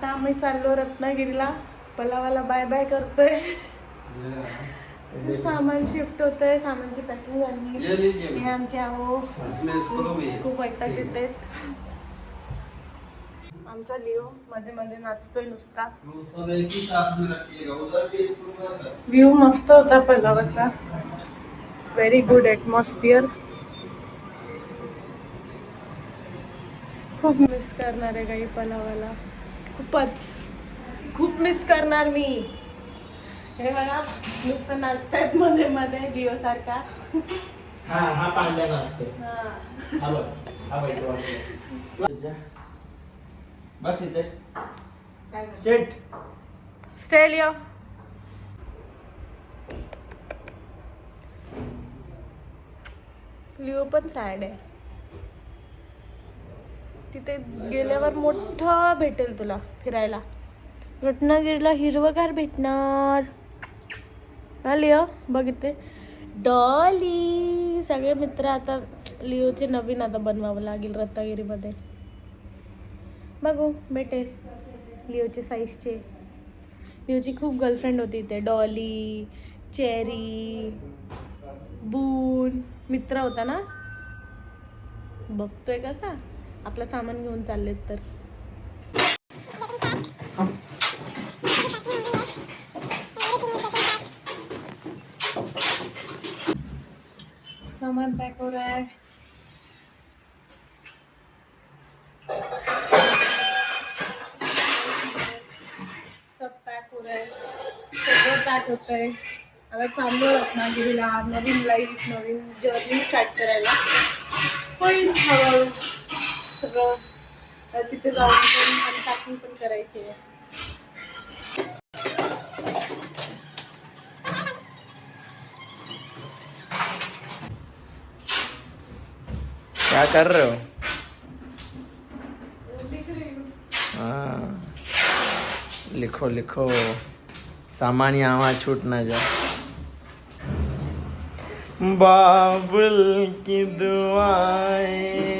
आता आम्ही चाललो रत्नागिरीला. पलावाला बाय बाय करतोय. सामान शिफ्ट होतंय सामानची पॅकिंग झाली. हे आमचे आहो. खूप वैताग येत आमचा लिओ मध्ये मध्ये नाचतोय नुसता. व्ह्यू मस्त होता पलावाचा. व्हेरी गुड ॲटमॉस्फिअर खूप मिस करणार आहे काही पलावाला. खूपच खूप मिस करणार मी. हे बघा नुसतं नाचतायत मध्ये मध्ये लिओ सारखा. हा हा पांड्या नाचतो हा. बघ हा बघ इथे बसलाय. बस इथे. सेट स्टे लिओ लिओ पण सॅड आहे. तिथे गेल्यावर मोठं भेटेल तुला फिरायला. रत्नागिरीला हिरवगार भेटणार. आली लिओ बघ इथे. डॉली सगळे मित्र आता लिओचे नवीन आता बनवावं लागेल रत्नागिरीमध्ये. बघू भेटेल लिओचे साईजचे लिओची खूप गर्लफ्रेंड होती इथे डॉली चेरी बून मित्र होता ना? बघतोय कसा? आपलं सामान घेऊन चाललेत तर. सामान पॅक हो रहा है सब पॅक हो रहा है सगळं पॅक होत आहे. आता चाललो रत्नागिरीला नवीन लाईफ नवीन जर्नी स्टार्ट करायला होईल हळूहळू सगळं आता तिथे जाऊन पण अनपॅकिंग पण करायची क्या कर रहे हो? हाँ लिखो लिखो. सामान यहाँ छूट ना जाए। बाबुल की दुआएं। जा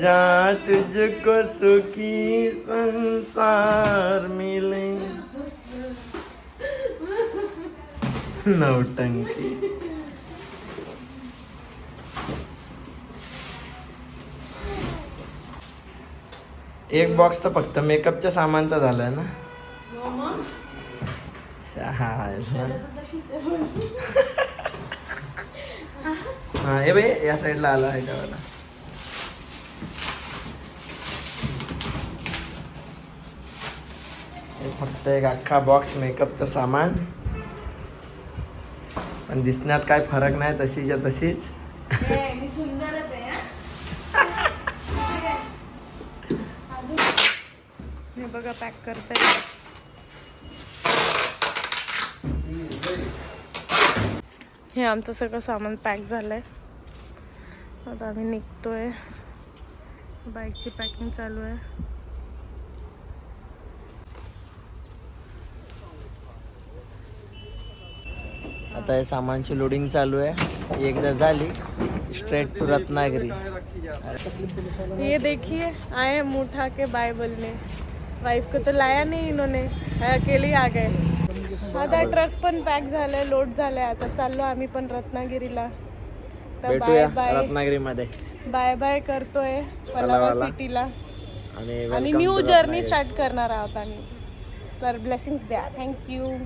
जा तुझको सुखी संसार मिले। नौटंकी एक बॉक्स तर फक्त मेकअपच्या सामानचा झालाय ना. हा हे. बाई या साईडला आला आहे का वाला हे फक्त एक अख्खा बॉक्स मेकअपचं सामान. पण दिसण्यात काय फरक नाही तशीच्या तशीच. मी सुंदरच आहे हा. अजून हे बघा पॅक करताय. हे आमचं सगळं सामान पॅक झालंय. आता आम्ही निघतोय. बाईकची पॅकिंग चालू आहे. आता हे सामानची लोडिंग चालू आहे. एकदा झाली स्ट्रेट टू रत्नागिरी. ये देखिए आए मुंह उठा के बाय बोलने वाइफ को तो लाया नहीं इन्होंने अकेले आ गए। आता ट्रक पण पॅक झालंय लोड झालंय आता. चाललो आम्ही पण रत्नागिरीला. तर बाय बाय रत्नागिरीमध्ये. बाय बाय करतोय पलावा. सिटीला. आणि न्यू जर्नी. स्टार्ट करणार आहोत आम्ही. तर ब्लेसिंग्स द्या. थँक्यू